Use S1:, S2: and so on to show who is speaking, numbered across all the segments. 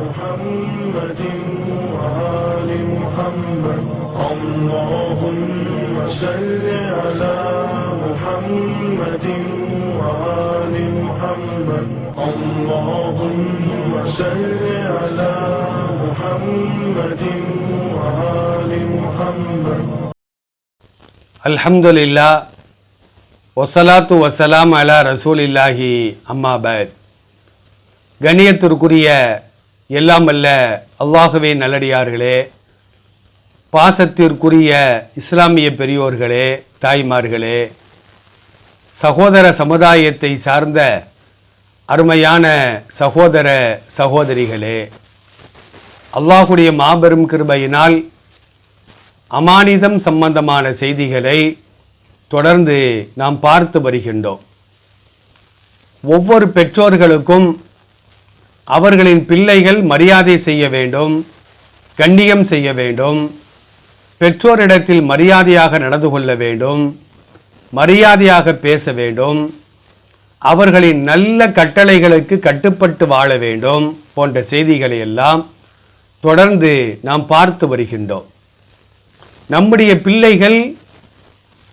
S1: محمد وآل محمد. اللهم صل على محمد وآل محمد. اللهم صل على محمد وآل محمد.
S2: الحمد لله والصلاة والسلام على رسول الله أما بعد. கண்ணியத்திற்குரிய எல்லாம் அல்ல அல்லாகவே நல்லடியார்களே பாசத்திற்குரிய இஸ்லாமிய பெரியோர்களே தாய்மார்களே சகோதர சமுதாயத்தை சார்ந்த அருமையான சகோதர சகோதரிகளே அல்லாஹுடைய மாபெரும் கிருபையினால் அமானிதம் சம்பந்தமான செய்திகளை தொடர்ந்து நாம் பார்த்து வருகின்றோம். ஒவ்வொரு பெற்றோர்களுக்கும் அவர்களின் பிள்ளைகள் மரியாதை செய்ய வேண்டும் கண்ணியம் செய்ய வேண்டும் பெற்றோரிடத்தில் மரியாதையாக நடந்து கொள்ள வேண்டும் மரியாதையாக பேச வேண்டும் அவர்களின் நல்ல கட்டளைகளுக்கு கட்டுப்பட்டு வாழ வேண்டும் போன்ற செய்திகளை எல்லாம் தொடர்ந்து நாம் பார்த்து வருகின்றோம். நம்முடைய பிள்ளைகள்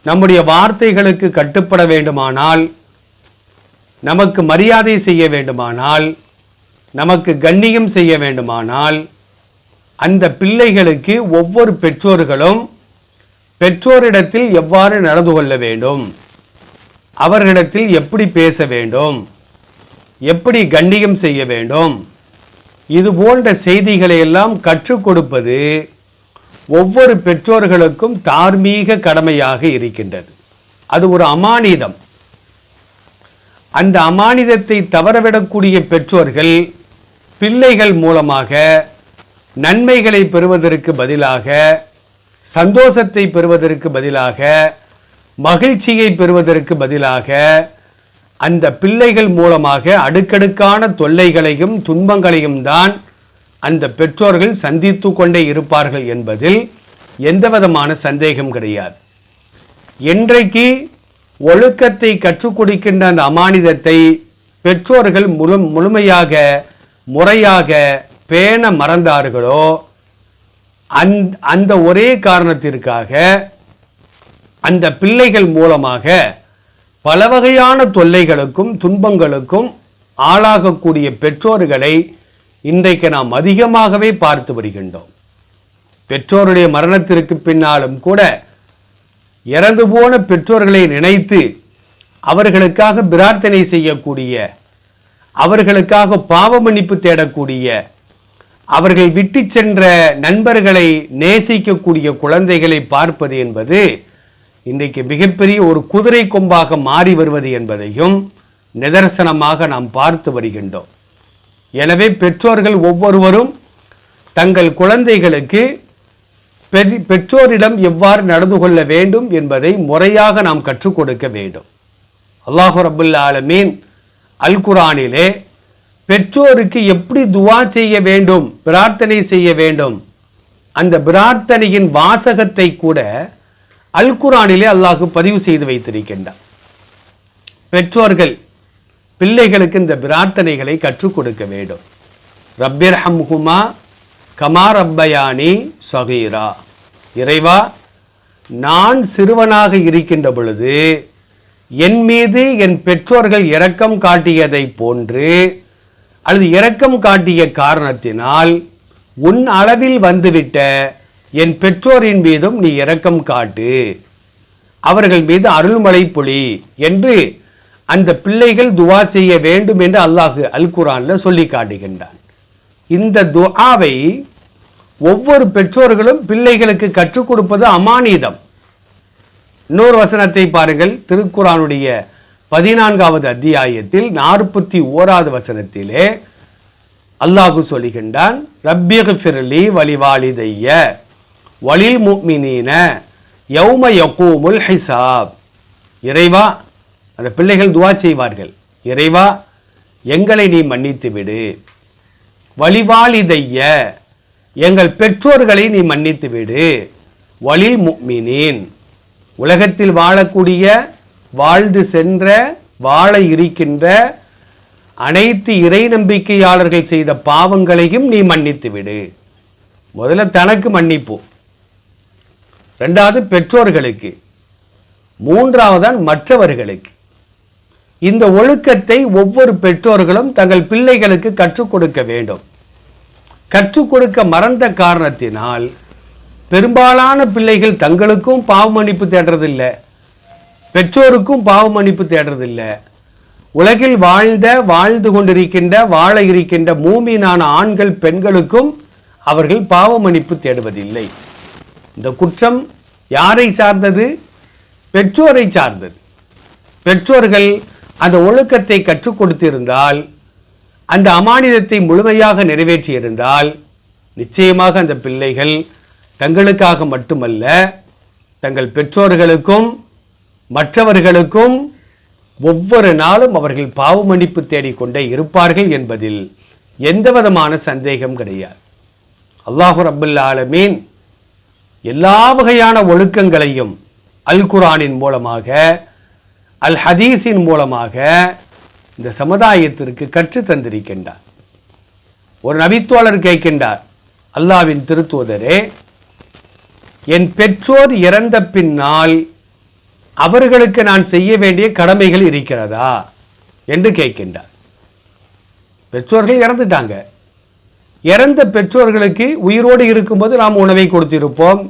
S2: நம்முடைய வார்த்தைகளுக்கு கட்டுப்பட வேண்டுமானால் நமக்கு மரியாதை செய்ய வேண்டுமானால் நமக்கு கண்ணியம் செய்ய வேண்டுமானால் அந்த பிள்ளைகளுக்கு ஒவ்வொரு பெற்றோர்களும் பெற்றோரிடத்தில் எவ்வாறு நடந்து கொள்ள வேண்டும்? அவர்களிடத்தில் எப்படி பேச வேண்டும்? எப்படி கண்ணியம் செய்ய வேண்டும்? இது போன்ற செய்திகளை எல்லாம் கற்றுக் கொடுப்பது ஒவ்வொரு பெற்றோர்களுக்கும் தார்மீக கடமையாக இருக்கின்றது. அது ஒரு அமானிதம். அந்த அமானிதத்தை தவறவிடக்கூடிய பெற்றோர்கள் பிள்ளைகள் மூலமாக நன்மைகளை பெறுவதற்கு பதிலாக சந்தோஷத்தை பெறுவதற்கு பதிலாக மகிழ்ச்சியை பெறுவதற்கு பதிலாக அந்த பிள்ளைகள் மூலமாக அடுக்கடுக்கான தொல்லைகளையும் துன்பங்களையும் தான் அந்த பெற்றோர்கள் சந்தித்து கொண்டே இருப்பார்கள் என்பதில் எந்தவிதமான சந்தேகம் கிடையாது. என்றைக்கு ஒழுக்கத்தை கற்றுக் கொடுக்கின்ற அந்த அமானிதத்தை பெற்றோர்கள் முழு முழுமையாக முறையாக பேண மறந்தார்களோ அந் அந்த ஒரே காரணத்திற்காக அந்த பிள்ளைகள் மூலமாக பல வகையான தொல்லைகளுக்கும் துன்பங்களுக்கும் ஆளாகக்கூடிய பெற்றோர்களை இன்றைக்கு நாம் அதிகமாகவே பார்த்து வருகின்றோம். பெற்றோருடைய மரணத்திற்கு பின்னாலும் கூட இறந்து போன பெற்றோர்களை நினைத்து அவர்களுக்காக பிரார்த்தனை செய்யக்கூடிய அவர்களுக்காக பாவ மன்னிப்பு தேடக்கூடிய அவர்கள் விட்டு சென்ற நண்பர்களை நேசிக்கக்கூடிய குழந்தைகளை பார்ப்பது என்பது இன்றைக்கு மிகப்பெரிய ஒரு குதிரை கொம்பாக மாறி வருவது என்பதையும் நிதர்சனமாக நாம் பார்த்து வருகின்றோம். எனவே பெற்றோர்கள் ஒவ்வொருவரும் தங்கள் குழந்தைகளுக்கு பெற்றோரிடம் எவ்வாறு நடந்து கொள்ள வேண்டும் என்பதை முறையாக நாம் கற்றுக் கொடுக்க வேண்டும். அல்லாஹு ரபுல்ல ஆலமீன் அல் குரானிலே பெற்றோருக்கு எப்படி துவா செய்ய வேண்டும் பிரார்த்தனை செய்ய வேண்டும் அந்த பிரார்த்தனையின் வாசகத்தை கூட அல் குரானிலே அல்லாஹ் பதிவு செய்து வைத்திருக்கின்றார் பெற்றோர்கள் பிள்ளைகளுக்கு இந்த பிரார்த்தனைகளை கற்றுக் கொடுக்க வேண்டும். ரப்பிர் ஹம்ஹுமா கமாரப்பயானி சகீரா. இறைவா நான் சிறுவனாக இருக்கின்ற பொழுது என் மீது என் பெற்றோர்கள் இரக்கம் காட்டியதை போன்று அல்லது இரக்கம் காட்டிய காரணத்தினால் உன் அளவில் வந்துவிட்ட என் பெற்றோரின் மீதும் நீ இரக்கம் காட்டு. அவர்கள் மீது அருள்மழை பொழி என்று அந்த பிள்ளைகள் துவா செய்ய வேண்டும் என்று அல்லாஹு அல் குரானில் சொல்லி காட்டுகின்றான். இந்த துஆவை ஒவ்வொரு பெற்றோர்களும் பிள்ளைகளுக்கு கற்றுக் கொடுப்பது அமானிதம். இன்னொரு வசனத்தை பாருங்கள். திருக்குறானுடைய பதினான்காவது அத்தியாயத்தில் நாற்பத்தி ஓராவது வசனத்திலே அல்லாஹு சொல்லுகின்றான் ரப்பியகுஃபிர்லி வலிவாலிதைய வலில் முக்மினீன யௌம யகூமுல் ஹிசாப். இறைவா அந்த பிள்ளைகள் துவா செய்வார்கள். இறைவா எங்களை நீ மன்னித்து விடு வழிவாளிதைய எங்கள் பெற்றோர்களை நீ மன்னித்து விடு. வலில் முக்மினீன். உலகத்தில் வாழக்கூடிய வாழ்ந்து சென்ற வாழ இருக்கின்ற அனைத்து இறை நம்பிக்கையாளர்கள் செய்த பாவங்களையும் நீ மன்னித்து விடு. முதல்ல தனக்கு மன்னிப்பு. ரெண்டாவது பெற்றோர்களுக்கு. மூன்றாவதான் மற்றவர்களுக்கு. இந்த ஒழுக்கத்தை ஒவ்வொரு பெற்றோர்களும் தங்கள் பிள்ளைகளுக்கு கற்றுக் கொடுக்க வேண்டும். கற்றுக் கொடுக்க மறந்த காரணத்தினால் பெரும்பாலான பிள்ளைகள் தங்களுக்கும் பாவ மன்னிப்பு தேடுறதில்லை. பெற்றோருக்கும் பாவ மன்னிப்பு தேடுறதில்லை. உலகில் வாழ்ந்த வாழ்ந்து கொண்டிருக்கின்ற வாழ இருக்கின்ற மூமியினான ஆண்கள் பெண்களுக்கும் அவர்கள் பாவ மன்னிப்பு தேடுவதில்லை. இந்த குற்றம் யாரை சார்ந்தது? பெற்றோரை சார்ந்தது. பெற்றோர்கள் அந்த ஒழுக்கத்தை கற்றுக் கொடுத்திருந்தால் அந்த அமானிதத்தை முழுமையாக நிறைவேற்றியிருந்தால் நிச்சயமாக அந்த பிள்ளைகள் தங்களுக்காக மட்டுமல்ல தங்கள் பெற்றோர்களுக்கும் மற்றவர்களுக்கும் ஒவ்வொரு நாளும் அவர்கள் பாவ மன்னிப்பு தேடிக்கொண்டே இருப்பார்கள் என்பதில் எந்த விதமான சந்தேகம் கிடையாது. அல்லாஹு ரபுல் ஆலமீன் எல்லா வகையான ஒழுக்கங்களையும் அல் குரானின் மூலமாக அல் ஹதீஸின் மூலமாக இந்த சமுதாயத்திற்கு கற்று தந்திருக்கின்றார். ஒரு நபித்தோழர் கேட்கின்றார் அல்லாவின் திருத்தூதரே என் பெற்றோர் இறந்த பின்னால் அவர்களுக்கு நான் செய்ய வேண்டிய கடமைகள் இருக்கிறதா? என்று கேட்கின்றார். பெற்றோர்கள் இறந்துட்டாங்க. இறந்த பெற்றோர்களுக்கு உயிரோடு இருக்கும்போது நாம் உணவை கொடுத்திருப்போம்.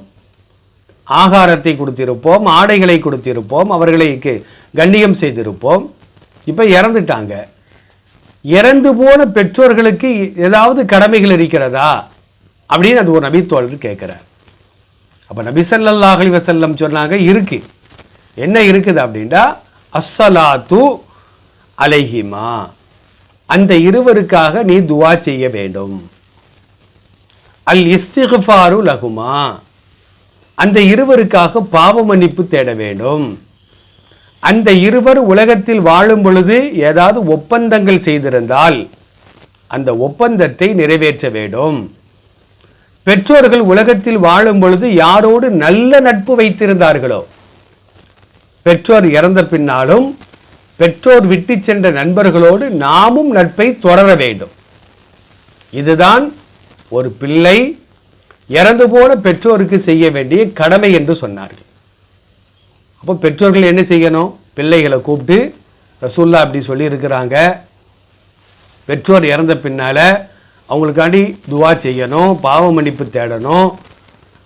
S2: ஆகாரத்தை கொடுத்திருப்போம் ஆடைகளை கொடுத்திருப்போம் அவர்களுக்கு கண்ணியம் செய்திருப்போம். இப்போ இறந்துட்டாங்க. இறந்து போன பெற்றோர்களுக்கு ஏதாவது கடமைகள் இருக்கிறதா? அப்படின்னு அது ஒரு நபித்தோழர் கேட்குறார். அப்போ நபி ஸல்லல்லாஹு சொன்னாங்க இருக்கு. என்ன இருக்குது அப்படின்னா அஸ்ஸலாத்து அலைஹிமா. அந்த இருவருக்காக நீ துவா செய்ய வேண்டும். அல் இஸ்திஃபாரு லகுமா அந்த இருவருக்காக பாவ மன்னிப்பு தேட வேண்டும். அந்த இருவர் உலகத்தில் வாழும் பொழுது ஏதாவது ஒப்பந்தங்கள் செய்திருந்தால் அந்த ஒப்பந்தத்தை நிறைவேற்ற வேண்டும். பெற்றோர்கள் உலகத்தில் வாழும் பொழுது யாரோடு நல்ல நட்பு வைத்திருந்தார்களோ? பெற்றோர் இறந்த பின்னாலும் பெற்றோர் விட்டு சென்ற நண்பர்களோடு நாமும் நட்பை தொடர வேண்டும். இதுதான் ஒரு பிள்ளை இறந்து போன பெற்றோருக்கு செய்ய வேண்டிய கடமை என்று சொன்னார்கள். அப்போ பெற்றோர்கள் என்ன செய்யணும்? பிள்ளைகளை கூப்பிட்டு ரசூல்லா அப்படி சொல்லியிருக்கிறாங்க. பெற்றோர் இறந்த பின்னால் அவங்களுக்காண்டி துவா செய்யணும் பாவ மன்னிப்பு தேடணும்.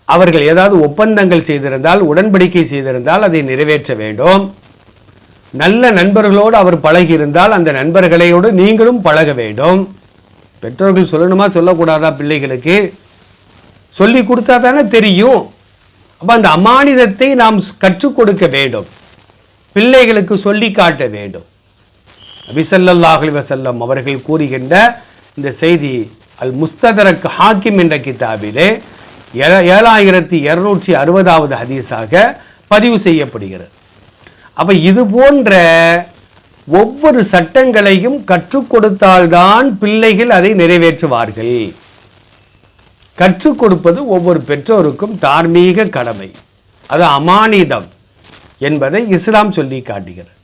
S2: அவர்கள் ஏதாவது ஒப்பந்தங்கள் செய்திருந்தால் உடன்படிக்கை செய்திருந்தால் அதை நிறைவேற்ற வேண்டும். நல்ல நண்பர்களோடு அவர் பழகியிருந்தால் அந்த நண்பர்களையோடு நீங்களும் பழக வேண்டும். பெற்றோர்கள் சொல்லணுமா? சொல்லக்கூடாதா பிள்ளைகளுக்கு? சொல்லி கொடுத்தா தானே தெரியும். அப்போ அந்த அமானிதத்தை நாம் கற்றுக் கொடுக்க வேண்டும். பிள்ளைகளுக்கு சொல்லி காட்ட வேண்டும். நபிசல்லாஹ் வசல்லம் அவர்கள் கூறுகின்ற இந்த செய்தி அல் முஸ்ததரக் ஹாக்கிம் என்ற கிதாபிலே ஏழாயிரத்தி இருநூற்றி அறுபதாவது ஹதீஸாக பதிவு செய்யப்படுகிறது. அப்போ இது போன்ற ஒவ்வொரு சட்டங்களையும் கற்றுக் கொடுத்தால்தான் பிள்ளைகள் அதை நிறைவேற்றுவார்கள். கற்றுக் கொடுப்பது ஒவ்வொரு பெற்றோருக்கும் தார்மீக கடமை. அது அமானிதம் என்பதை இஸ்லாம் சொல்லி காட்டுகிறது.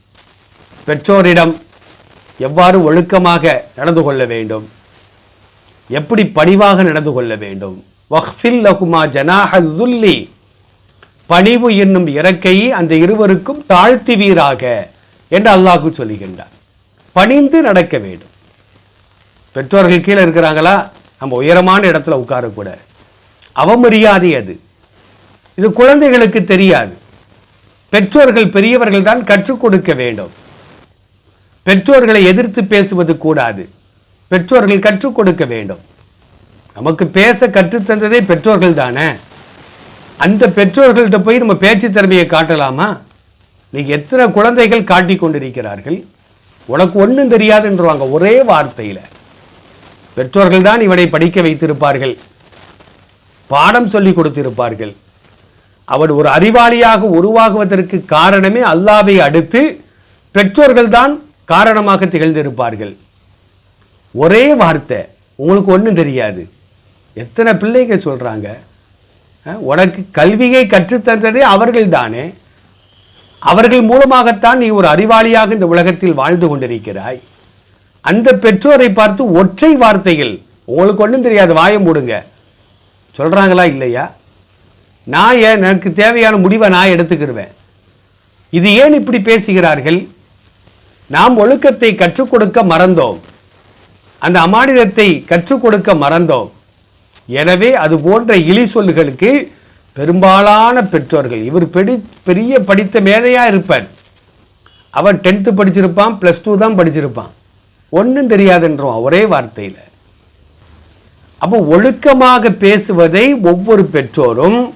S2: பெற்றோரிடம் எவ்வாறு ஒழுக்கமாக நடந்து கொள்ள வேண்டும்? எப்படி பணிவாக நடந்து கொள்ள வேண்டும்? வஹ்ஃபில் லகுமா ஜனாஹுல்லி பணிவு என்னும் இறக்கையை அந்த இருவருக்கும் தாழ்த்துவீராக என்று அல்லாஹ் சொல்லுகின்றார் பணிந்து நடக்க வேண்டும். பெற்றோர்கள் கீழே இருக்கிறாங்களா? நம்ம உயரமான இடத்துல உட்காரக்கூடாது அவமரியாதை அது. இது குழந்தைகளுக்கு தெரியாது. பெற்றோர்கள் பெரியவர்கள் தான் கற்றுக் கொடுக்க வேண்டும். பெற்றோர்களை எதிர்த்து பேசுவது கூடாது. பெற்றோர்கள் கற்றுக் கொடுக்க வேண்டும். நமக்கு பேச கற்றுத்தந்ததே பெற்றோர்கள் தானே? அந்த பெற்றோர்கள்ட்ட போய் நம்ம பேச்சு திறமையை காட்டலாமா? நீ எத்தனை குழந்தைகள் காட்டி கொண்டிருக்கிறார்கள்? உனக்கு ஒன்றும் தெரியாதுன்றவாங்க ஒரே வார்த்தையில். பெற்றோர்கள் தான் இவனை படிக்க வைத்திருப்பார்கள். பாடம் சொல்லி கொடுத்திருப்பார்கள். அவன் ஒரு அறிவாளியாக உருவாகுவதற்கு காரணமே அல்லாவை அடுத்து பெற்றோர்கள்தான் காரணமாக திகழ்ந்திருப்பார்கள். ஒரே வார்த்தை உங்களுக்கு ஒன்றும் தெரியாது. எத்தனை பிள்ளைகள் சொல்கிறாங்க உனக்கு கல்வியை கற்றுத்தந்ததே அவர்கள் தானே அவர்கள் மூலமாகத்தான் நீ ஒரு அறிவாளியாக இந்த உலகத்தில் வாழ்ந்து கொண்டிருக்கிறாய். அந்த பெற்றோரை பார்த்து ஒற்றை வார்த்தையில் உங்களுக்கு ஒன்றும் தெரியாது வாயம் போடுங்க சொல்கிறாங்களா இல்லையா? நான் ஏன் எனக்கு தேவையான முடிவை நான் எடுத்துக்கிடுவேன் இது ஏன் இப்படி பேசுகிறார்கள்? நாம் ஒழுக்கத்தை கற்றுக் கொடுக்க மறந்தோம். அந்த அமானிதத்தை கற்றுக் கொடுக்க மறந்தோம். எனவே அது போன்ற இழி சொல்லுகளுக்கு பெரும்பாலான பெற்றோர்கள் இவர் பெடி பெரிய படித்த மேதையாக இருப்பார். அவன் டென்த்து படிச்சிருப்பான் ப்ளஸ் டூ தான் படிச்சிருப்பான். ஒன்றும் தெரியாதுன்றோம் ஒரே வார்த்தையில். அப்போ ஒழுக்கமாக பேசுவதை ஒவ்வொரு பெற்றோரும்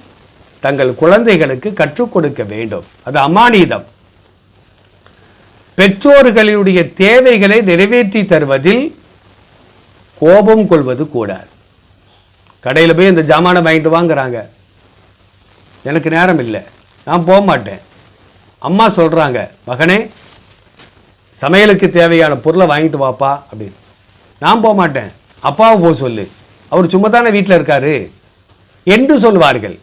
S2: தங்கள் குழந்தைகளுக்கு கற்றுக் கொடுக்க வேண்டும். அது அமானிதம். பெற்றோர்களுடைய தேவைகளை நிறைவேற்றி தருவதில் கோபம் கொள்வது கூடாது. கடையில் போய் இந்த ஜாமானை வாங்கிட்டு வாங்குறாங்க. எனக்கு நேரம் இல்லை. நான் போக மாட்டேன். அம்மா சொல்கிறாங்க மகனே சமையலுக்கு தேவையான பொருளை வாங்கிட்டு வாப்பா அப்படின்னு. நான் போக மாட்டேன். அப்பாவை போக சொல்லு. அவர் சும்மா தானே வீட்டில் இருக்காரு. என்று சொல்வார்கள்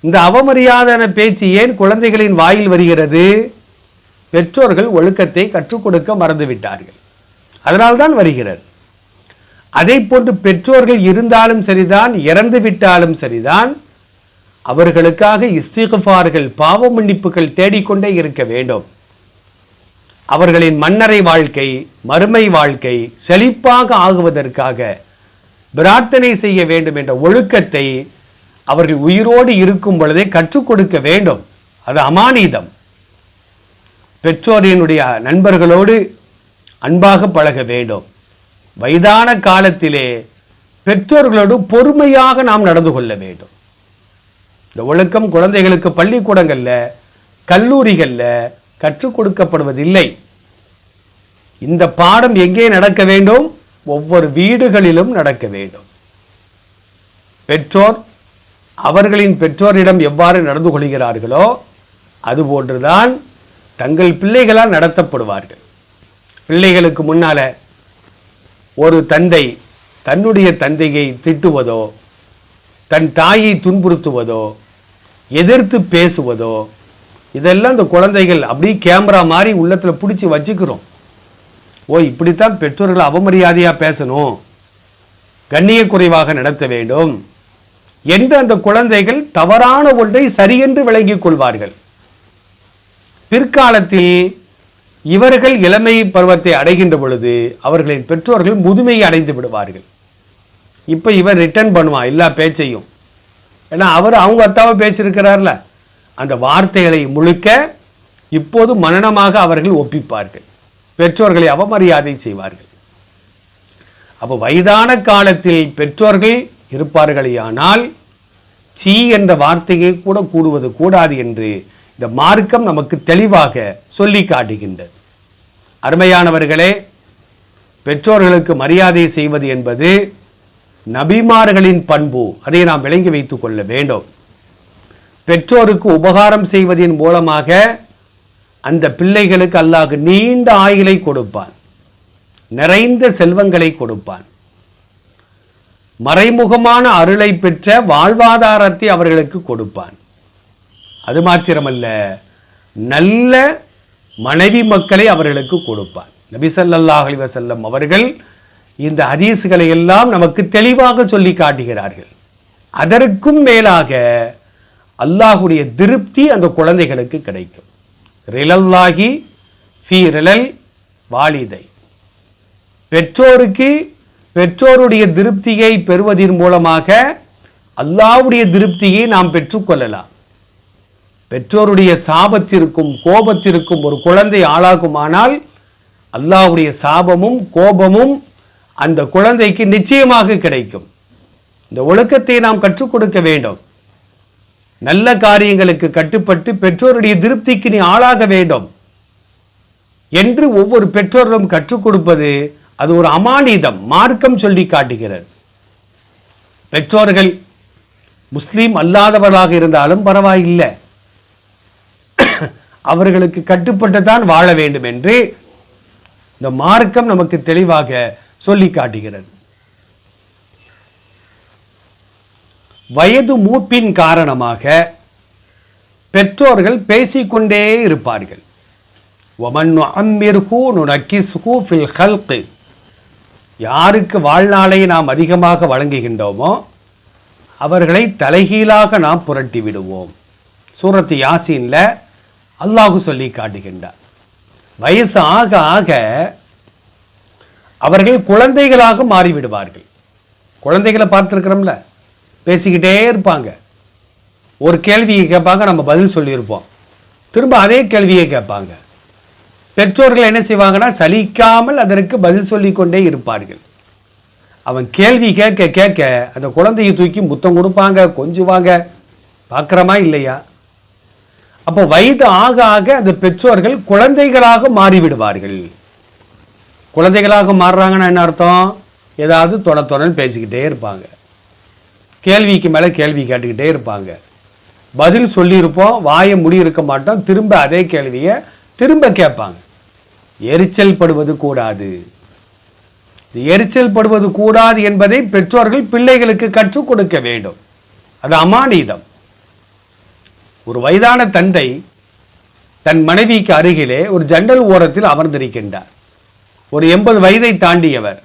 S2: இந்த அவமரியாதான பேச்சு ஏன் குழந்தைகளின் வாயில் வருகிறது? பெற்றோர்கள் ஒழுக்கத்தை கற்றுக் கொடுக்க மறந்துவிட்டார்கள். அதனால்தான் வருகிறது. அதை போன்று பெற்றோர்கள் இருந்தாலும் சரிதான் இறந்து விட்டாலும் சரிதான். அவர்களுக்காக இஸ்திகுஃபார்கள் பாவ மன்னிப்புகள் தேடிக்கொண்டே இருக்க வேண்டும். அவர்களின் மன்னரை வாழ்க்கை மறுமை வாழ்க்கை செழிப்பாக ஆகுவதற்காக பிரார்த்தனை செய்ய வேண்டும் என்ற ஒழுக்கத்தை அவர்கள் உயிரோடு இருக்கும் பொழுதே கற்றுக் கொடுக்க வேண்டும். அது அமானீதம். பெற்றோரினுடைய நண்பர்களோடு அன்பாக பழக வேண்டும். வயதான காலத்திலே பெற்றோர்களோடு பொறுமையாக நாம் நடந்து கொள்ள வேண்டும். இந்த ஒழுக்கம் குழந்தைகளுக்கு பள்ளிக்கூடங்கள்ல கல்லூரிகளில் கற்றுக் கொடுக்கப்படுவதில்லை. இந்த பாடம் எங்கே நடக்க வேண்டும்? ஒவ்வொரு வீடுகளிலும் நடக்க வேண்டும். பெற்றோர் அவர்களின் பெற்றோரிடம் எவ்வாறு நடந்து கொள்கிறார்களோ அதுபோன்றுதான் தங்கள் பிள்ளைகளால் நடத்தப்படுவார்கள். பிள்ளைகளுக்கு முன்னால ஒரு தந்தை தன்னுடைய தந்தையை திட்டுவதோ தன் தாயை துன்புறுத்துவதோ எதிர்த்து பேசுவதோ இதெல்லாம் இந்த குழந்தைகள் அப்படியே கேமரா மாதிரி உள்ளத்தில் பிடிச்சி வச்சுக்கிறோம். ஓ இப்படித்தான் பெற்றோர்கள் அவமரியாதையாக பேசணும். கண்ணிய குறைவாக நடத்த வேண்டும். என்று அந்த குழந்தைகள் தவறான ஒன்றை சரியென்று விளங்கிக் கொள்வார்கள். பிற்காலத்தில் இவர்கள் இளமை பருவத்தை அடைகின்ற பொழுது அவர்களின் பெற்றோர்கள் முதுமையை அடைந்து விடுவார்கள். இப்போ இவர் ரிட்டர்ன் பண்ணுவான் எல்லா பேச்சையும். ஏன்னா அவர் அவங்க அத்தாவை பேசியிருக்கிறார்ல. அந்த வார்த்தைகளை முழுக்க இப்போது மனனமாக அவர்கள் ஒப்பிப்பார்கள். பெற்றோர்களை அவமரியாதை செய்வார்கள். அப்போ வயதான காலத்தில் பெற்றோர்கள் இருப்பார்களேயானால் சீ என்ற வார்த்தையை கூட கூடுவது கூடாது என்று இந்த மார்க்கம் நமக்கு தெளிவாக சொல்லி காட்டுகின்றது. அருமையானவர்களே பெற்றோர்களுக்கு மரியாதை செய்வது என்பது நபிமார்களின் பண்பு. அதை நாம் விளங்கி வைத்துக் கொள்ள வேண்டும். பெற்றோருக்கு உபகாரம் செய்வதன் மூலமாக அந்த பிள்ளைகளுக்கு அல்லாஹ் நீண்ட ஆயுளை கொடுப்பான். நிறைந்த செல்வங்களை கொடுப்பான். மறைமுகமான அருளை பெற்ற வாழ்வாதாரத்தை அவர்களுக்கு கொடுப்பான். அது மாத்திரமல்ல நல்ல மனைவி மக்களை அவர்களுக்கு கொடுப்பான். நபி ஸல்லல்லாஹு அலைஹி அவர்கள் இந்த ஹதீஸுகளை எல்லாம் நமக்கு தெளிவாக சொல்லி காட்டுகிறார்கள். அதற்கும் மேலாக அல்லாஹுடைய திருப்தி அந்த குழந்தைகளுக்கு கிடைக்கும். ரிலல்லாகி ஃபி ரிலல் வாலிதை. பெற்றோருக்கு பெற்றோருடைய திருப்தியை பெறுவதன் மூலமாக அல்லாவுடைய திருப்தியை நாம் பெற்றுக்கொள்ளலாம் பெற்றோருடைய சாபத்திற்கும் கோபத்திற்கும் ஒரு குழந்தை ஆளாகுமானால் அல்லாவுடைய சாபமும் கோபமும் அந்த குழந்தைக்கு நிச்சயமாக கிடைக்கும். இந்த ஒழுக்கத்தை நாம் கற்றுக் கொடுக்க வேண்டும். நல்ல காரியங்களுக்கு கட்டுப்பட்டு பெற்றோருடைய திருப்திக்கு நீ ஆளாக வேண்டும். என்று ஒவ்வொரு பெற்றோரும் கற்றுக் கொடுப்பது அது ஒரு அமானிதம் மார்க்கம் சொல்லி காட்டுகிறது. பெற்றோர்கள் முஸ்லீம் அல்லாதவர்களாக இருந்தாலும் பரவாயில்லை. அவர்களுக்கு கட்டுப்பட்டு தான் வாழ வேண்டும் என்று இந்த மார்க்கம் நமக்கு தெளிவாக சொல்லி காட்டுகிறது. வயது மூப்பின் காரணமாக பெற்றோர்கள் பேசிக்கொண்டே இருப்பார்கள். ஒமன் அம்மிர்ஹூ நுனக்கிஸ்ஹூ ஃபில் ஹல்கு யாருக்கு வாழ்நாளை நாம் அதிகமாக வழங்குகின்றோமோ அவர்களை தலைகீழாக நாம் புரட்டி விடுவோம். சூரத்து யாசின்ல அல்லாஹு சொல்லி காட்டுகின்றார். வயசு ஆக ஆக அவர்கள் குழந்தைகளாக மாறிவிடுவார்கள். குழந்தைகளை பார்த்துருக்கிறோம்ல? பேசிக்கிட்டே இருப்பாங்க. ஒரு கேள்வியை கேட்பாங்க நம்ம பதில் சொல்லியிருப்போம். திரும்ப அதே கேள்வியை கேட்பாங்க. பெற்றோர்கள் என்ன செய்வாங்கன்னா சலிக்காமல் அதற்கு பதில் சொல்லிக்கொண்டே இருப்பார்கள். அவன் கேள்வி கேட்க கேட்க அந்த குழந்தையை தூக்கி முத்தம் கொடுப்பாங்க கொஞ்சுவாங்க. பார்க்குறமா இல்லையா? அப்போ வயது ஆக ஆக அந்த பெற்றோர்கள் குழந்தைகளாக மாறிவிடுவார்கள். குழந்தைகளாக மாறுறாங்கன்னா என்ன அர்த்தம்? ஏதாவது தொட தொடன்னு பேசிக்கிட்டே இருப்பாங்க. கேள்விக்கு மேலே கேள்வி கேட்டுக்கிட்டே இருப்பாங்க. பதில் சொல்லியிருப்போம் வாயை முடி இருக்க மாட்டோம் திரும்ப அதே கேள்வியை திரும்ப கேட்பாங்க. எரிச்சல் படுவது கூடாது. எரிச்சல் படுவது கூடாது என்பதை பெற்றோர்கள் பிள்ளைகளுக்கு கற்றுக் கொடுக்க வேண்டும். அது அமானிதம். ஒரு வயதான தந்தை தன் மனைவிக்கு அருகிலே ஒரு ஜன்னல் ஓரத்தில் அமர்ந்திருக்கின்றார். ஒரு எண்பது வயதை தாண்டியவர்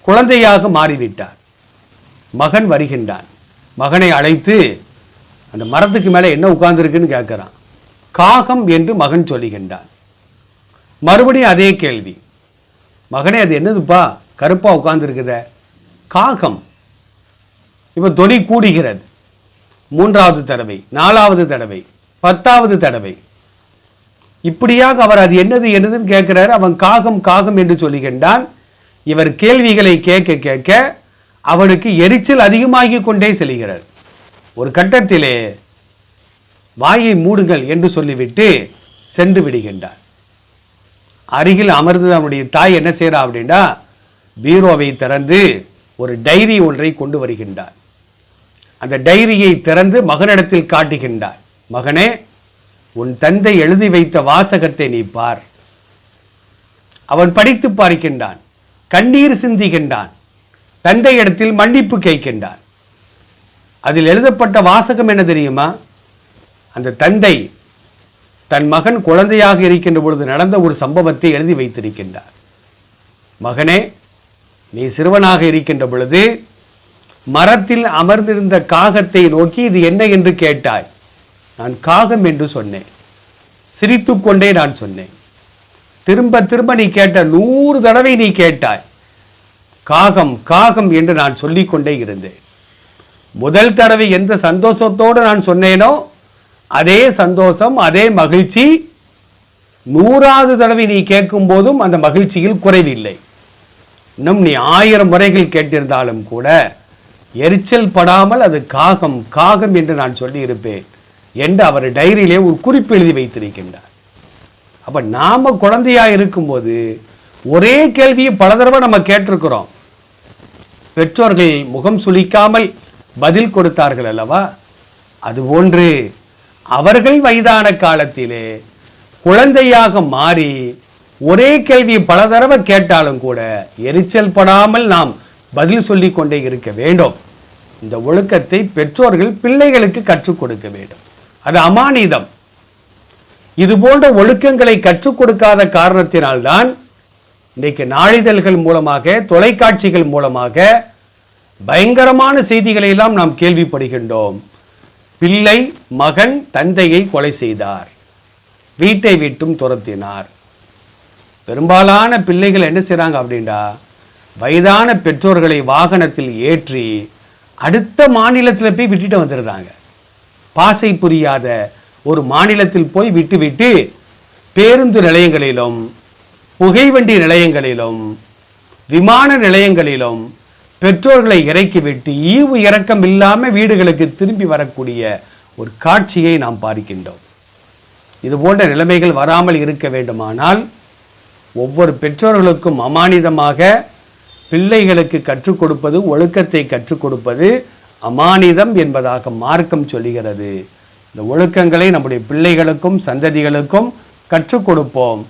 S2: குழந்தையாக மாறிவிட்டார். மகன் வருகின்றான். மகனை அழைத்து அந்த மரத்துக்கு மேலே என்ன உட்கார்ந்துருக்குன்னு கேட்குறான். காகம் என்று மகன் சொல்லுகின்றான். மறுபடியும் அதே கேள்வி. மகனே அது என்னதுப்பா? கருப்பா உட்கார்ந்துருக்குத. காகம். இப்போ தொனி கூடுகிறது. மூன்றாவது தடவை நாலாவது தடவை பத்தாவது தடவை. இப்படியாக அவர் அது என்னது என்னதுன்னு கேட்கிறாரு. அவன் காகம் காகம் என்று சொல்லுகின்றான். இவர் கேள்விகளை கேட்க கேட்க அவனுக்கு எரிச்சல் அதிகமாகிக் கொண்டே செல்கிறார். ஒரு கட்டத்திலே வாயை மூடுங்கள் என்று சொல்லிவிட்டு சென்று விடுகின்றார். அருகில் அமர்ந்து அவனுடைய தாய் என்ன செய்கிறா அப்படின்னா பீரோவை திறந்து ஒரு டைரி ஒன்றை கொண்டு வருகின்றார். அந்த டைரியை திறந்து மகனிடத்தில் காட்டுகின்றார். மகனே உன் தந்தை எழுதி வைத்த வாசகத்தை நீ பார். அவன் படித்து பார்க்கின்றான். கண்ணீர் சிந்துகின்றான். தந்தை இடத்தில் மன்னிப்பு கேட்கின்றார். அதில் எழுதப்பட்ட வாசகம் என்ன தெரியுமா? அந்த தந்தை தன் மகன் குழந்தையாக இருக்கின்ற பொழுது நடந்த ஒரு சம்பவத்தை எழுதி வைத்திருக்கின்றார். மகனே நீ சிறுவனாக இருக்கின்ற பொழுது மரத்தில் அமர்ந்திருந்த காகத்தை நோக்கி இது என்ன என்று கேட்டாய். நான் காகம் என்று சொன்னேன். சிரித்துக்கொண்டே நான் சொன்னேன். திரும்ப திரும்ப நீ கேட்ட நூறு தடவை நீ கேட்டாய். காகம் காகம் என்று நான் சொல்லிக்கொண்டே இருந்தேன். முதல் தடவை எந்த சந்தோஷத்தோடு நான் சொன்னேனோ அதே சந்தோஷம் அதே மகிழ்ச்சி நூறாவது தடவை நீ கேட்கும் போதும் அந்த மகிழ்ச்சியில் குறைவில்லை. இன்னும் நீ ஆயிரம் முறைகள் கேட்டிருந்தாலும் கூட எரிச்சல் படாமல் அது காகம் காகம் என்று நான் சொல்லியிருப்பேன் என்று அவர் டைரியிலே ஒரு குறிப்பு எழுதி வைத்திருக்கின்றார். அப்ப நாம குழந்தையா இருக்கும்போது ஒரே கேள்வியை பல தடவை நம்ம கேட்டிருக்கிறோம். பெற்றோர்கள் முகம் சுளிக்காமல் பதில் கொடுத்தார்கள் அல்லவா? அதுபோன்று அவர்கள் வயதான காலத்திலே குழந்தையாக மாறி ஒரே கேள்வியை பல தடவை கேட்டாலும் கூட எரிச்சல் படாமல் நாம் பதில் சொல்லிக் கொண்டே இருக்க வேண்டும். இந்த ஒழுக்கத்தை பெற்றோர்கள் பிள்ளைகளுக்கு கற்றுக் கொடுக்க வேண்டும். அது அமானிதம். இது போன்ற ஒழுக்கங்களை கற்றுக் கொடுக்காத காரணத்தினால்தான் இன்றைக்கு நாளிதழ்கள் மூலமாக தொலைக்காட்சிகள் மூலமாக பயங்கரமான செய்திகளை எல்லாம் நாம் கேள்விப்படுகின்றோம். பிள்ளை மகன் தந்தையை கொலை செய்தார். வீட்டை விட்டும் துரத்தினார். பெரும்பாலான பிள்ளைகள் என்ன செய்கிறாங்க அப்படின்னா வயதான பெற்றோர்களை வாகனத்தில் ஏற்றி அடுத்த மாநிலத்தில் போய் விட்டுட்டு வந்துடுறாங்க. பாசை புரியாத ஒரு மாநிலத்தில் போய் விட்டுவிட்டு பேருந்து நிலையங்களிலும் புகைவண்டி நிலையங்களிலும் விமான நிலையங்களிலும் பெற்றோர்களை இறக்கிவிட்டு ஈவு இறக்கம் இல்லாமல் வீடுகளுக்கு திரும்பி வரக்கூடிய ஒரு காட்சியை நாம் பார்க்கின்றோம். இது போன்ற நிலைமைகள் வராமல் இருக்க வேண்டுமானால் ஒவ்வொரு பெற்றோர்களுக்கும் அமானிதமாக பிள்ளைகளுக்கு கற்றுக் கொடுப்பது ஒழுக்கத்தை கற்றுக் கொடுப்பது அமானிதம் என்பதாக மார்க்கம் சொல்லுகிறது. இந்த ஒழுக்கங்களை நம்முடைய பிள்ளைகளுக்கும் சந்ததிகளுக்கும் கற்றுக் கொடுப்போம்.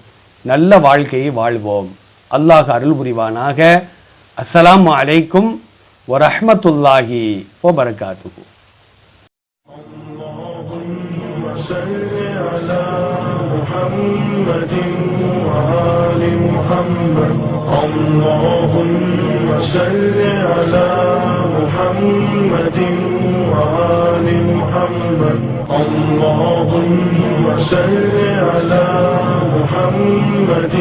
S2: நல்ல வாழ்க்கையை வாழ்வோம் அல்லாஹ் அருள் புரிவானாக அஸ்ஸலாமு அலைக்கும் வரஹ்மத்துல்லாஹி வபரகாத்துஹு
S1: صل على محمد محمد وآل محمد اللهم صل على محمد وآل محمد اللهم صل على محمد